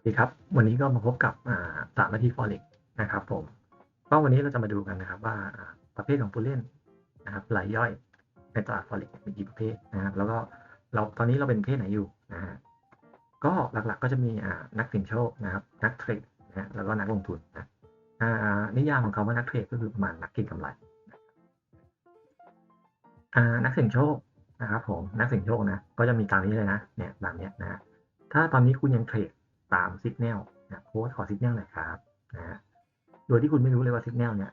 สวัสดีครับ วันนี้ก็มาพบกับอ่าสามนาที Forex นะครับผมก็วันนี้เราจะมาดูกันนะครับว่าประเภทของผู้เล่นนะครับรายย่อยในตลาด Forex มีกี่ประเภทนะครับแล้วก็เราตอนนี้เราเป็นประเภทไหนอยู่นะฮะก็หลักๆก็จะมีนักเสี่ยงโชคนะครับ นักเทรดนะฮะแล้วก็นักลงทุนนะนิยามของเขาว่านักเทรดก็คือประมาณนักเก็งกำไรนักเสี่ยงโชคนะครับผมนักเสี่ยงโชคนะก็จะมีตามนี้เลยนะเนี่ยแบบเนี้ยนะฮะถ้าตอนนี้คุณยังเทรด ตามสัญญาณนะโค้ดขอสัญญาณหน่อยครับนะฮะโดยที่คุณไม่รู้เลยว่าสัญญาณเนี่ย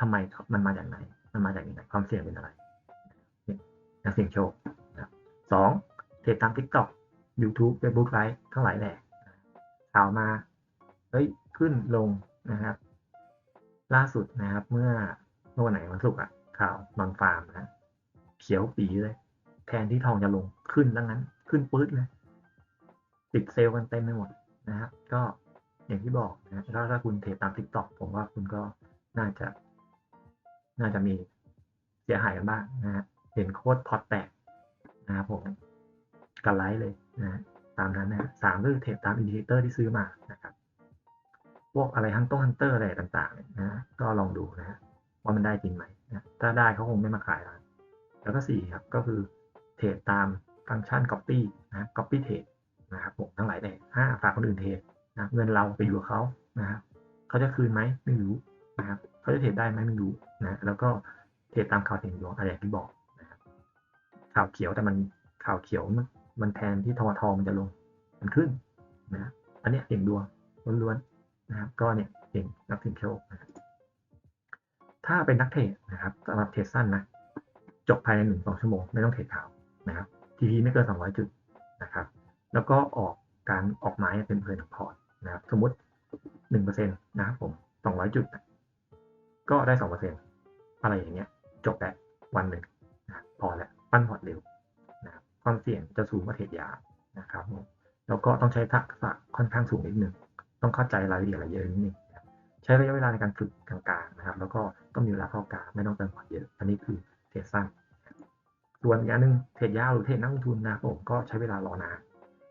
ทำไมมันมาจากไหน มันมาจากไหนความเสี่ยงเป็นอะไรนักเสี่ยงโชคนะสองเทรดตาม TikTok YouTube Facebook ไลฟ์ทั้งหลายแหละข่าวมาเฮ้ยขึ้นลงนะครับ ล่าสุดนะครับเมื่อเมื่อวันไหนวันศุกร์อะข่าวนอนฟาร์มนะเขียวปีเลย แทนที่ทองจะลงขึ้นดังนั้น ขึ้นปื๊ดเลย ติดเซลล์กันเต็มไปหมดนะครับ ก็อย่างที่บอกนะถ้าถ้าคุณเทรดตาม TikTok ผมว่าคุณก็น่าจะ น่าจะมีเสียหายกันบ้างนะฮะเห็นโค้ดพอตแตกนะครับผมกันไลฟ์เลยนะตามนั้นนะสามก็คือเทรดตามอินดิเคเตอร์ที่ซื้อมานะครับพวกอะไรฮันต้งฮันเตอร์อะไรต่างๆนะก็ลองดูนะฮะว่ามันได้จริงไหมนะถ้าได้เขาคงไม่มาขายแล้วแล้วก็สี่ครับก็คือเทรดตามฟังก์ชัน Copy นะ Copy Trade นะครับผมทั้งหลายแหล่ห้าฝากคนอื่นเทรดนะเงินเราไปอยู่กับเขานะครับเขาจะคืนไหมไม่รู้นะครับเขาจะเทรดได้ไหมไม่รู้นะแล้วก็เทรดตามข่าวเสียงดวงอะไรอย่างที่บอกนะครับข่าวเขียวแต่มันข่าวเขียวมันแทนที่ทอทอมันจะลงมันขึ้นนะอันนี้เสียงดวงล้วนๆนะครับ ก็เนี่ยเสียงนักเสียงโชคนะถ้าเป็นนักเทรดนะครับสำหรับเทรดสั้นนะจบภายในหนึ่งสองชั่วโมงไม่ต้องเทรดข่าวนะครับทีพีไม่เกินสองร้อยจุดนะครับ แล้วก็ออกการออกไม้เป็นเพลินพอร์ตนะครับสมมติหนึ่งเปอร์เซ็นต์นะครับผมสองร้อยจุด ก็ได้สองเปอร์เซ็นต์อะไรอย่างเงี้ย จบแล้ววันหนึ่งนะพอแล้วปั้นพอร์ตเร็วนะความเสี่ยงจะสูงกว่าเทรดยานะครับผมแล้วก็ต้องใช้ทักษะค่อนข้างสูงนิดนึงต้องเข้าใจรายละเอียดอะไรเยอะนิดนึงใช้ระยะเวลาในการฝึกกลางๆนะครับ แล้วก็ต้องมีเวลาเข้ากาไม่ต้องเติมพอร์ตเยอะ อันนี้คือเทรดสั้นส่วนอย่างหนึ่งเทรดยาวหรือเทรดนักลงทุนนะผมก็ใช้เวลารอนาน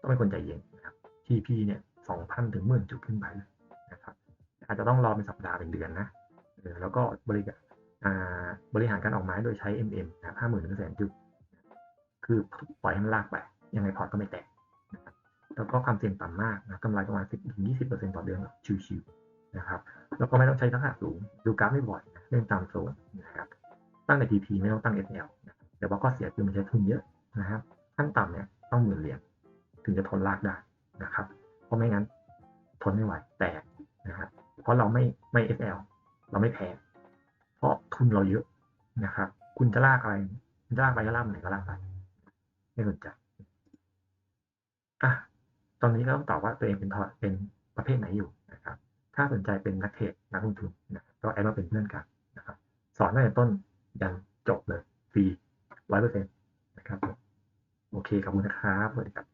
ต้องเป็นคนใจเย็นนะครับ TP เนี่ยสองพันถึงหมื่นจุดขึ้นไปนะครับ อาจจะต้องรอเป็นสัปดาห์เป็นเดือนนะแล้วก็บริการบริหารการออกไม้โดยใช้ MM นะห้าหมื่นถึงแสนจุด คือปล่อยให้มันลากไป ยังไงพอร์ตก็ไม่แตกนะครับแล้วก็ความเสี่ยงต่ำมากนะกำไรประมาณสิบถึงยี่สิบเปอร์เซ็นต์ต่อเดือนชิวๆนะครับ แล้วก็ไม่ต้องใช้ทักษะสูง ดูกราฟไม่บ่อยนะเล่นตามโซนนะครับ ตั้งใน TP ไม่ต้องตั้ง SL นะแต่ว่าข้อเสียคือมันใช้ทุนเยอะนะครับ ขั้นต่ำเนี่ยต้องหมื่นเหรียญ ถึงจะทนลากได้นะครับ เพราะไม่งั้นทนไม่ไหวแตกนะครับ เพราะเราไม่ไม่ SL เราไม่แพ้เพราะทุนเราเยอะนะครับ คุณจะลากอะไรคุณจะลากไปก็ลากไหนก็ลากไปไม่สนใจอะตอนนี้ก็ต้องตอบว่าตัวเองเป็นเป็นประเภทไหนอยู่นะครับ ถ้าสนใจเป็นนักเทรดนักลงทุนนะครับก็แอดมาเป็นเพื่อนกันนะครับ สอนตั้งแต่ต้นยันจบเลยฟรีร้อยเปอร์เซ็นต์นะครับโอเคขอบคุณนะครับสวัสดีครับ